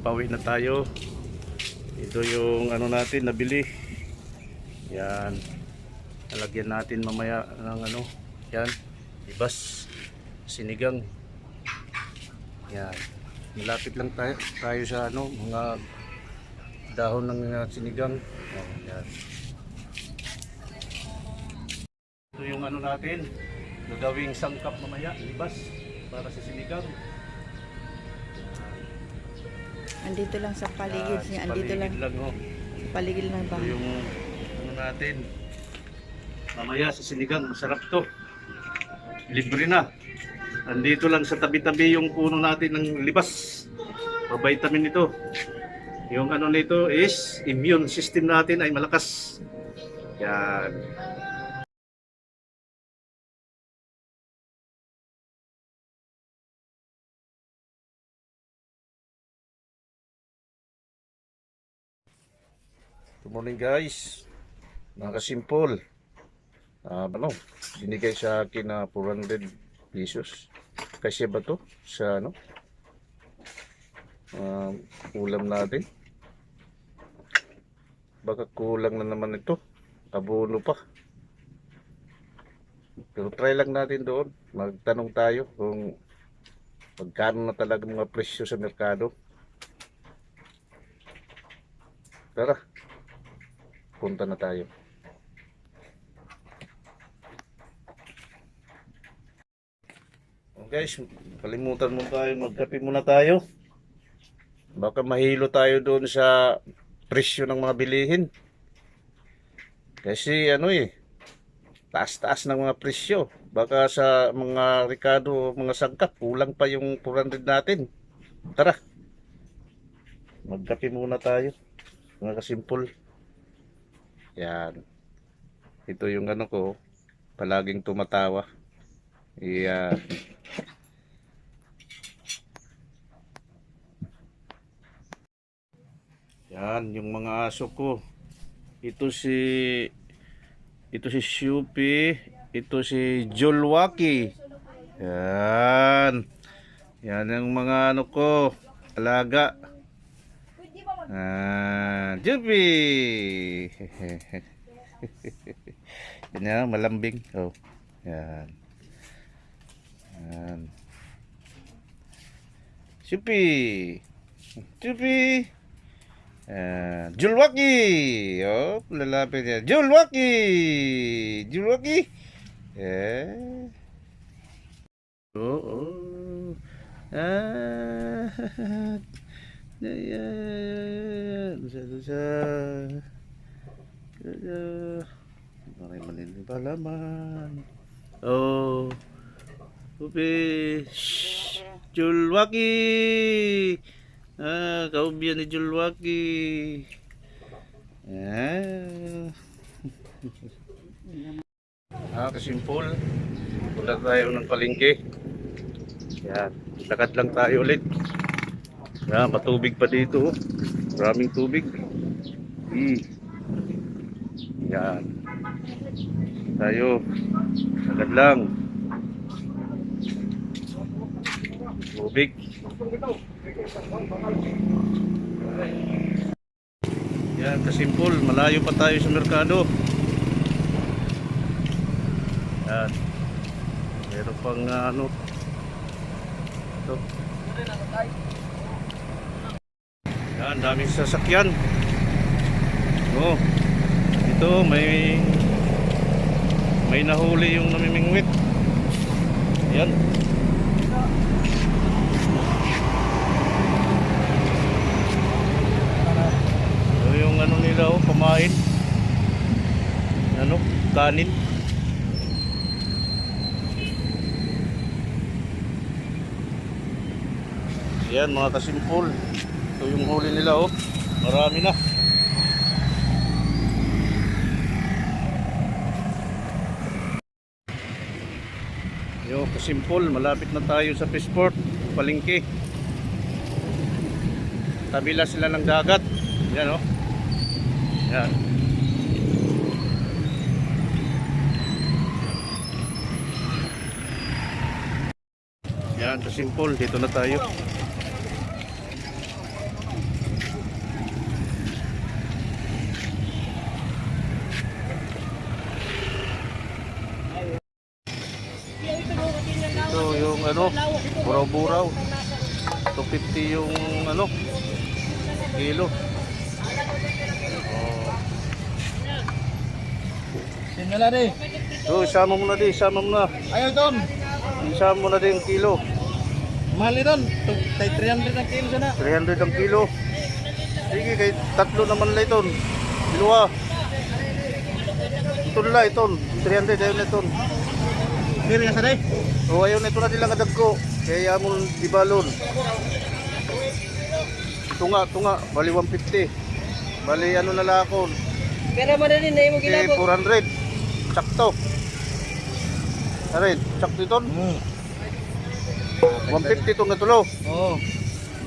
pauwi na tayo. Ito yung ano natin nabili. Yan. Nalagyan natin mamaya ng ano, yan, ibas, sinigang. Yan. Malapit lang tayo, tayo sa ano, mga dahon ng uh, sinigang. Oh, yan. Ito yung ano natin, gagawing sangkap mamaya, ibas, para sa sinigang. Andito lang sa paligid Yan, niya. sa Andito lang. paligid lang oh. Paligid ng Ito bahay. yung ano natin. Mamaya sa sinigang, masarap to. Libre na. Andito lang sa tabi-tabi yung puno natin ng libas. Pa-vitamin ito. Yung ano nito is immune system natin ay malakas. Yan. Good morning guys. Mga simple. Ah, ano, binigay sa akin na 400 pesos. Kasi ba to sa ano? Ah, ulam natin. Baka kulang na naman ito. Abono pa. Pero try lang natin doon. Magtanong tayo kung magkano na talaga mga presyo sa merkado. Tara punta na tayo. Oh, guys, kalimutan mo tayo, magkape muna tayo. Baka mahilo tayo doon sa presyo ng mga bilihin. Kasi ano eh, taas-taas ng mga presyo. Baka sa mga Ricardo, mga sangkap, kulang pa yung 400 natin. Tara, magkape muna tayo. Mga kasimpol. Yan. Ito yung ano ko, palaging tumatawa. Yan. Yan, yung mga aso ko. Ito si ito si Shupi, ito si Jolwaki. Yan. Yan ang mga ano ko, alaga. Ah, Jupi. Yan malambing. Oh. Yan. Yan. Jupi. Jupi. Ah, Julwaki. Oh, lalapit niya. Julwaki. Julwaki. Eh. Oh, oh. Ah. Ayan. Dusa. Maray malindi pa laman. Oh. Upi. Julwaki. Ah, kaubyan ni Julwaki. Ah. ah, kasimpol. Punta tayo ng palengke. Yan. Lakad lang tayo ulit. Yan, matubig pa dito. oh. Maraming tubig. Hmm. Yan. Tayo. Agad lang. Tubig. Yan, kasimpol. Malayo pa tayo sa merkado. Yan. Meron pang ah, ano. Ito. Yan, daming sasakyan. Oh. Ito may may nahuli yung namimingwit. Yan. Ito yung ano nila oh, pamain. Ano, kanin. Yan mga kasimpol. Ito yung huli nila oh. Marami na. Yo, kasimpol, malapit na tayo sa Fishport, palengke. Tabila sila ng dagat. Yan oh. Yan. Yan, kasimpol, dito na tayo. 250 yung ano, kilo. Oh. Sinala rin. So, isama mo na din, isama mo na. Ayaw doon. Isama mo na din yung kilo. Mahal ni. Tay 300 ang kilo sana. 300 ang kilo. Sige, kay tatlo naman lang ito. Dalawa. Ito nila, ito. 300, ayaw na ito. Kiri nga sa day. O, ayaw na ito na nilang adagko. Kaya mo di balon. Ito nga, ito nga. Bali 150. Bali ano na lang ako. Pero mo na yung Okay, 400. Sakto. Arin, sakto ito. Hmm. 150 itong natulo. Oo.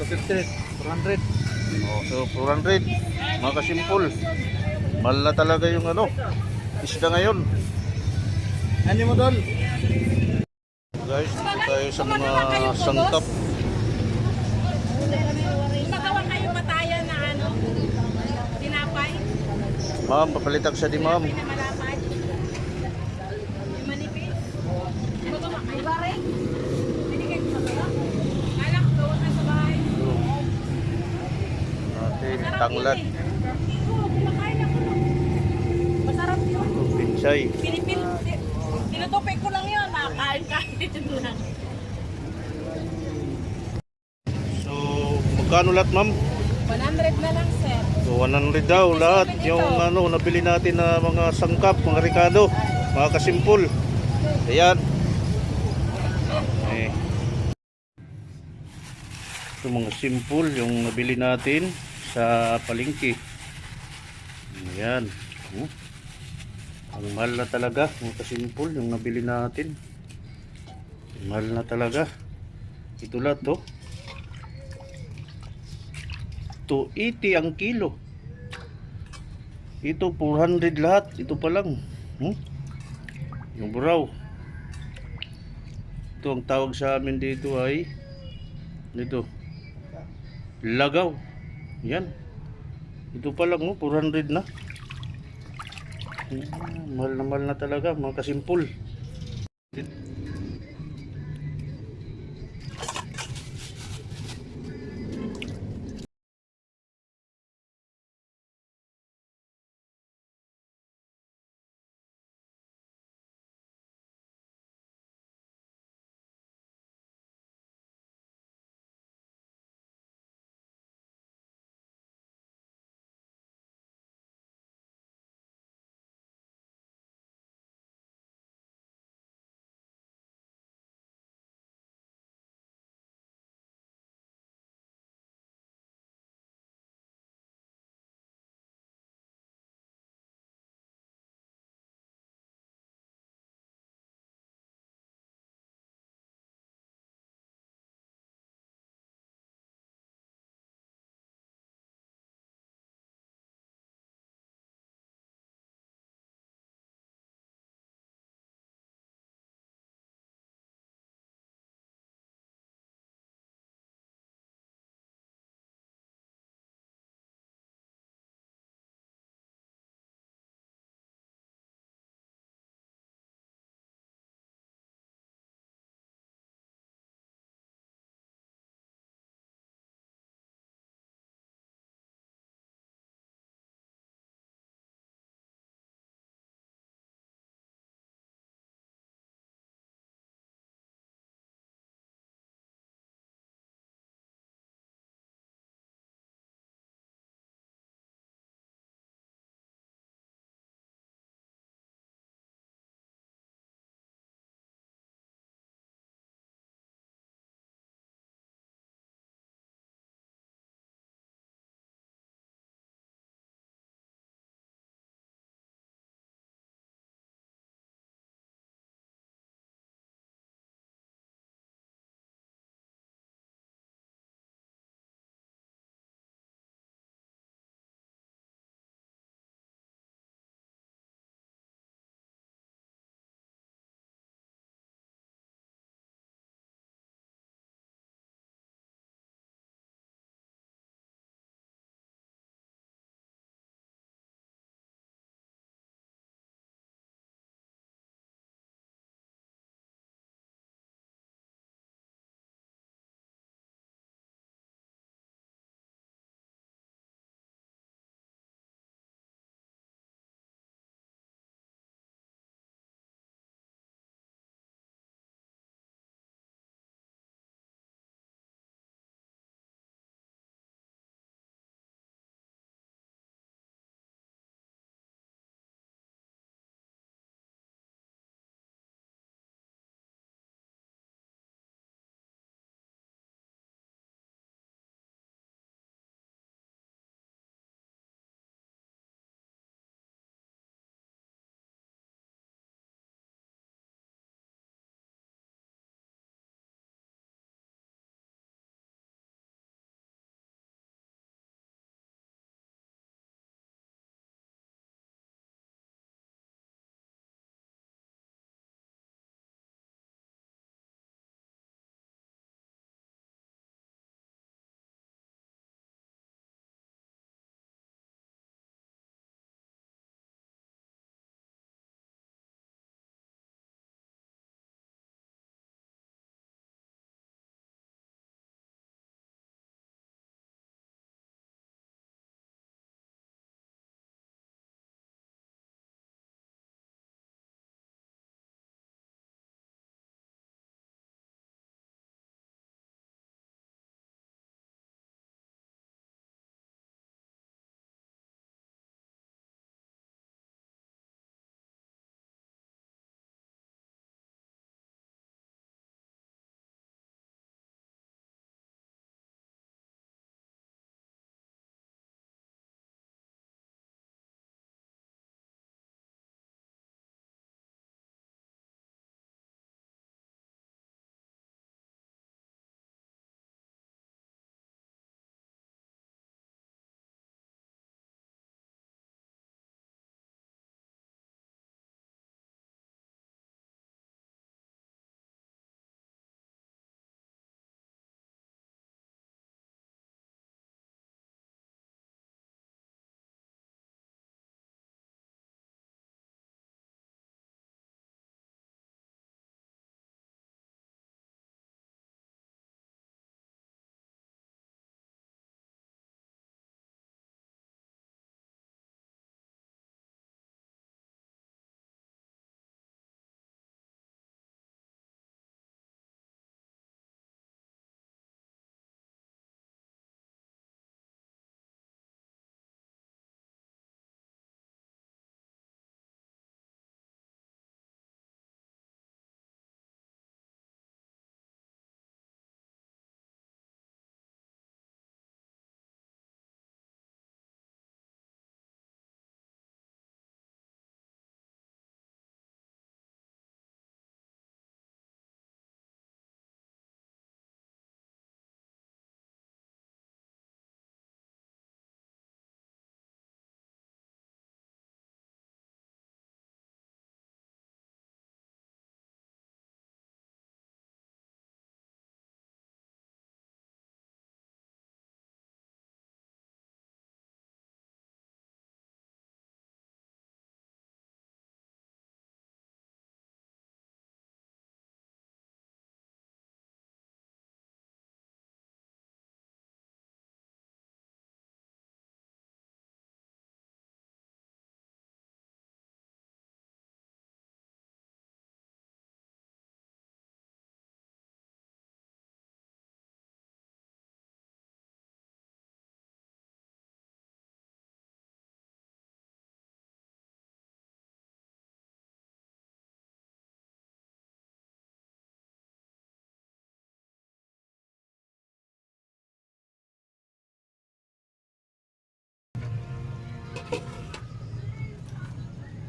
250. 400. Oh, so 400. Mga kasimpol. Mahal na talaga yung ano. Isda ngayon. Ano mo doon? Sa mga sangkap. Magawa kayo patayan na ano? Tinapay? Ma'am, papalitag siya di ma'am. Na malapad? Yung manipis? Magawa kayo? Iba rin? Hindi magkano lahat ma'am? 100 na lang, sir. So, 100 daw lahat. Yung ano, nabili natin na mga sangkap, mga ricado, mga kasimpol. Ayan. Eh. Ito mga simple yung nabili natin sa palengke. Ayan. Oh. Ang mahal na talaga, mga kasimpol yung nabili natin. Mahal na talaga. Ito lahat to. 280 ang kilo. Ito 400 lahat. Ito pa lang. Hmm? Yung buraw. Ito ang tawag sa amin dito ay dito. Lagaw. Yan. Ito pa lang oh, 400 na. Hmm, mahal na mahal na talaga mga kasimpul.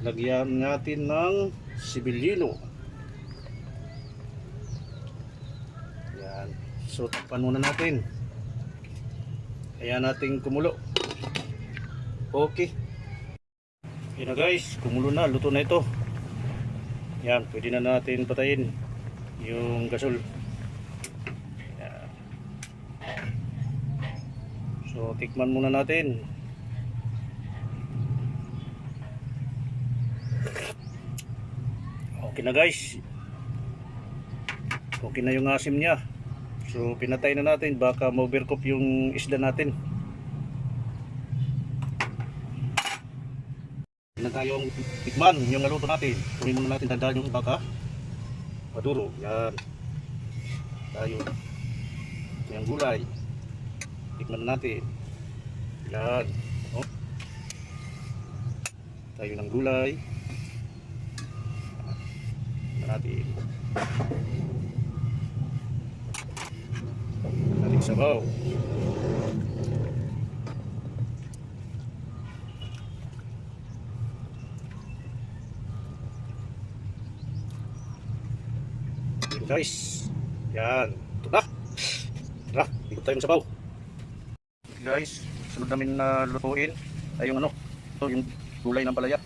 Lagyan natin ng sibilino. Yan. So, takpan muna natin. Ayan natin kumulo. Okay. Yan na guys, kumulo na, luto na ito. Yan, pwede na natin patayin yung gasol. Yan. So, tikman muna natin. Okay na guys. Okay na yung asim niya. So, pinatay na natin. Baka ma-overcook yung isda natin. na tayong tikman yung naluto natin. Kunin muna natin tandaan yung baka. Maduro. Yan. Tayo. Yung gulay. Tikman na natin. Yan. Oh. Tayo ng gulay. Natin. Natin sabaw. Guys. Yan. Na. Tara, ikot tayo sabaw. Guys, sunod namin na lutuin ay yung ano, yung gulay ng palaya.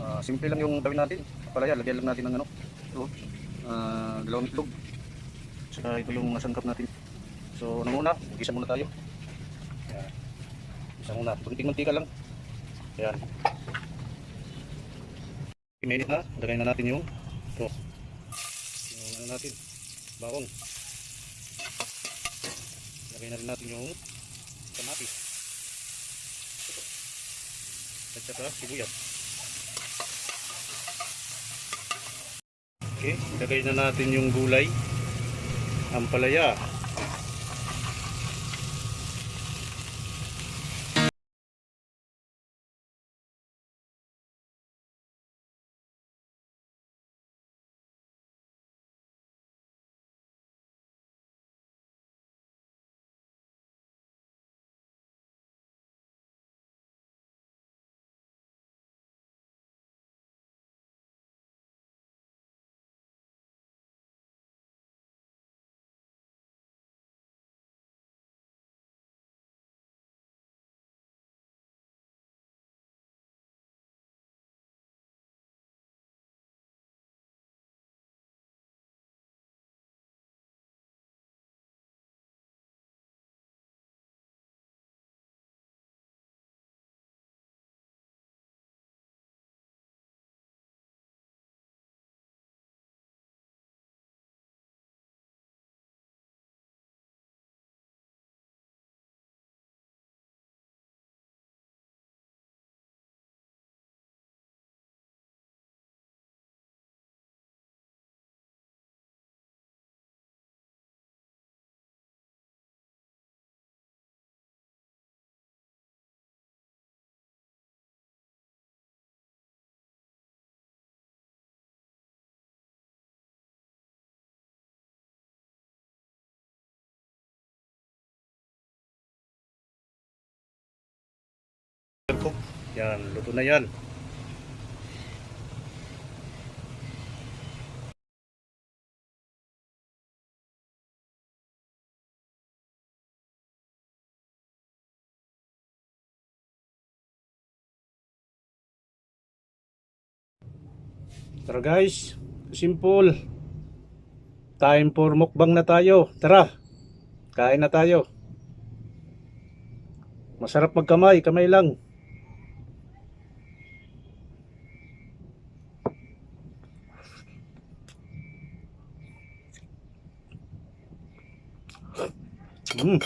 Ah, simple lang yung gawin natin. Palaya, lagyan lang natin ng ano, ito, ah, dalawang itlog. Saka ito yung nasangkap natin. So, ano muna, gisa muna tayo. Yan. Gisa muna, kunting-kunti ka lang. Yan. Minute na, lagay na natin yung ito. Yung ano natin, baon. Lagay na rin natin yung kamatis. At saka sibuyas. Okay, lagay na natin yung gulay. Ang palaya. Yan, luto na yan. Tara guys, simple. Time for mukbang na tayo. Tara, kain na tayo. Masarap magkamay, kamay lang. Mm.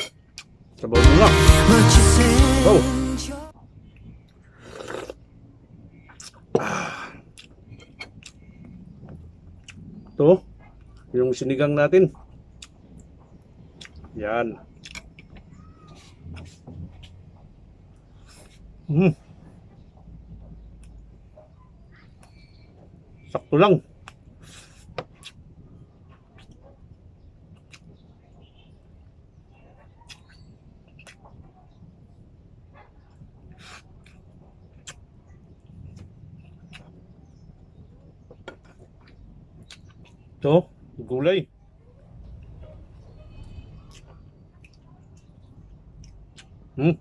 Sabaw mo nga. Oh. Ito, yung sinigang natin. Yan. Mm. Sakto lang. Ito, gulay. Hmm.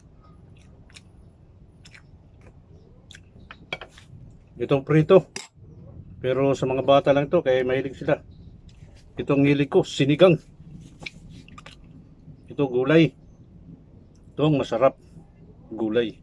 Itong prito. Pero sa mga bata lang to, kaya mahilig sila. Itong hilig ko, sinigang. Ito gulay. Ito ang masarap. Gulay.